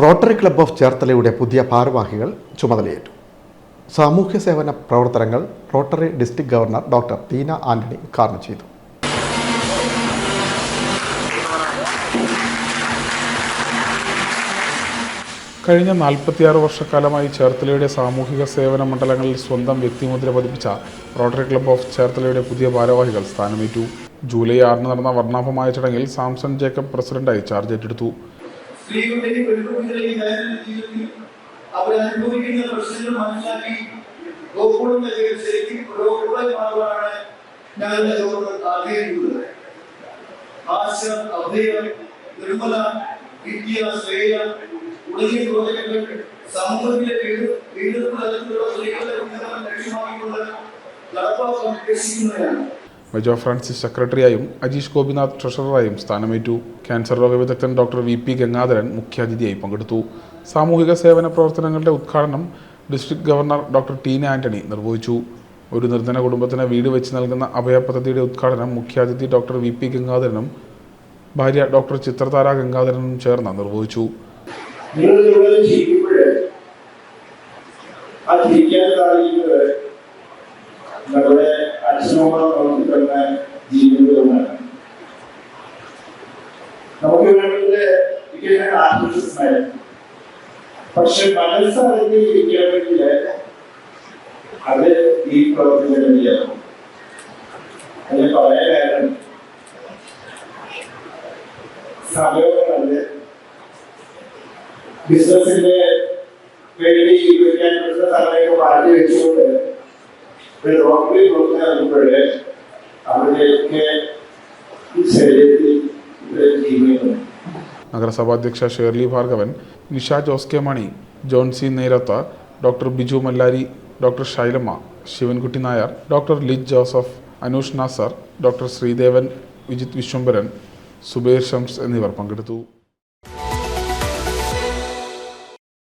Rotary club of ചേർത്തലയുടെ പുതിയ ഭാരവാഹികൾ ചുമതലയേറ്റു. സാമൂഹ്യ സേവന പ്രവർത്തനങ്ങൾ Rotary district governor doctor Teena Antony ഉദ്ഘാടനം ചെയ്തു. കഴിഞ്ഞ നാൽപ്പത്തിയാറ് വർഷക്കാലമായി ചേർത്തലയുടെ സാമൂഹിക സേവന മണ്ഡലങ്ങളിൽ സ്വന്തം വ്യക്തിമുദ്ര പതിപ്പിച്ച റോട്ടറി ക്ലബ് ഓഫ് ചേർത്തലയുടെ പുതിയ ഭാരവാഹികൾ സ്ഥാനമേറ്റു. ജൂലൈ ആറിന് നടന്ന വർണാഭമായ ചടങ്ങിൽ സാംസൺ ജേക്കബ് പ്രസിഡന്റായി ചാർജ് ഏറ്റെടുത്തു സ്ത്രീകളുടെയും പെൺകുട്ടികളുടെയും ദൈനംദിന ജീവിതത്തിൽ അവരനുഭവിക്കുന്ന പ്രശ്നങ്ങൾ മനസ്സിലാക്കി ഗോകുളം ശരിക്കും പുരോഗതി മാറുവാനാണ് ഞങ്ങളുടെ ഗവർണർ ആഗ്രഹിക്കുന്നത് ആശ അഭയം നിർമ്മല വിദ്യ ശ്രേയ തുടങ്ങിയ പ്രോജക്ടുകൾ സമൂഹത്തിലെ വീട് വീണ്ടെടുപ്പ് തലത്തിലുള്ള സ്ത്രീകളുടെ ഉന്നമനം ലക്ഷ്യമാക്കിക്കൊണ്ട് നടപ്പാക്കാൻ ഉദ്ദേശിക്കുന്നതാണ് മെജോ ഫ്രാൻസിസ് സെക്രട്ടറിയായും അജീഷ് ഗോപിനാഥ് ട്രഷററായും സ്ഥാനമേറ്റു. ക്യാൻസർ രോഗ വിദഗ്ധൻ ഡോക്ടർ വി പി ഗംഗാധരൻ മുഖ്യാതിഥിയായി പങ്കെടുത്തു. സാമൂഹിക സേവന പ്രവർത്തനങ്ങളുടെ ഉദ്ഘാടനം district governor doctor Teena Antony നിർവഹിച്ചു. ഒരു നിർധന കുടുംബത്തിന് വീട് വെച്ച് നൽകുന്ന അഭയ പദ്ധതിയുടെ ഉദ്ഘാടനം മുഖ്യാതിഥി ഡോക്ടർ വി പി ഗംഗാധരനും ഭാര്യ ഡോക്ടർ ചിത്രതാര ഗംഗാധരനും ചേർന്ന് നിർവഹിച്ചു. നിങ്ങൾ നമുക്ക് തന്ന ജീവിതമാണ് നമുക്ക് വേണ്ടത് ഇങ്ങനെ ആത്മവിശ്വാസമായി പക്ഷെ മനസ്സറിഞ്ഞ് ഇരിക്കാൻ വേണ്ടിയില്ല അത് ഈ പ്രവർത്തനം അതിന് അത് പറയാൻ കാരണം സമയങ്ങളല്ല ബിസിനസിന്റെ വേണ്ടി ഉപയോഗിക്കാൻ പറ്റുന്ന സമയമൊക്കെ മാറ്റി വെച്ചുകൊണ്ട് ഒരു റോട്ടറി പുറത്തിറങ്ങുമ്പോഴേ അവരുടെയൊക്കെ ഈ ശരീരത്തിൽ ഒരു ജീവിതം നഗരസഭാ അധ്യക്ഷ ഷേർലി ഭാർഗവൻ നിഷ ജോസ് കെ മണി ജോൺ സി നേരത്ത doctor Biju Mallari doctor Shailamma Sivankutty Nair doctor Lij Joseph Anoosh Nasar doctor Sreedevan Vijith Viswambharan Zubair Shams എന്നിവർ പങ്കെടുത്തു.